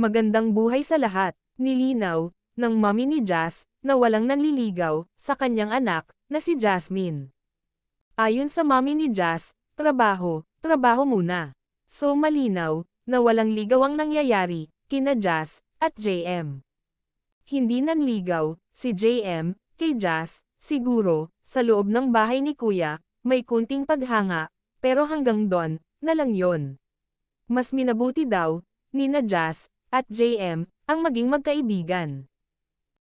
Magandang buhay sa lahat, nilinaw, ng mami ni Jazz, na walang nanliligaw, sa kanyang anak, na si Jasmine. Ayon sa mami ni Jazz, trabaho, trabaho muna. So malinaw, na walang ligaw ang nangyayari, kina Jazz, at JM. Hindi nanligaw, si JM, kay Jazz, siguro, sa loob ng bahay ni Kuya, may kunting paghanga, pero hanggang doon, na lang yon. Mas minabuti daw, ni na Jazz, at JM, ang maging magkaibigan.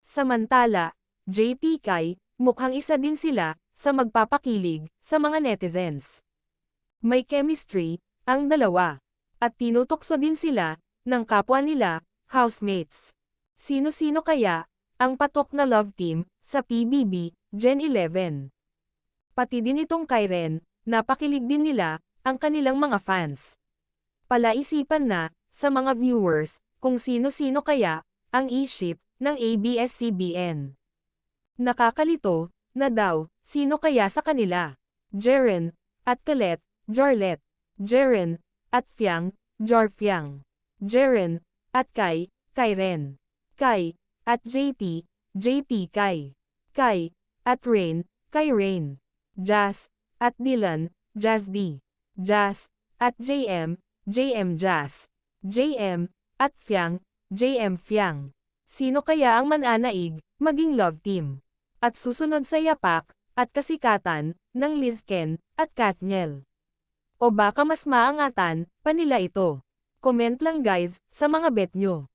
Samantala, JP Kai, mukhang isa din sila, sa magpapakilig, sa mga netizens. May chemistry, ang dalawa. At tinutokso din sila, ng kapwa nila, housemates. Sino-sino kaya, ang patok na love team, sa PBB, Gen 11. Pati din itong Kyren, napakilig din nila, ang kanilang mga fans. Palaisipan na, sa mga viewers, kung sino-sino kaya, ang e-ship, ng ABS-CBN. Nakakalito, na daw, sino kaya sa kanila? Jeren, at Colette, Jarlet. Jeren, at Fiang, Jarfiang. Jeren, at Kai, Kairen. Kai, at JP, JP Kai. Kai, at Rain, Kai Rain. Jazz, at Dylan, Jazz D. Jazz, at JM, JM Jazz. JM, at Fiang, JM Fiang. Sino kaya ang mananaig, maging love team? At susunod sa yapak, at kasikatan, ng Lizken, at Katniel. O baka mas maangatan, pa nila ito. Comment lang guys, sa mga bet nyo.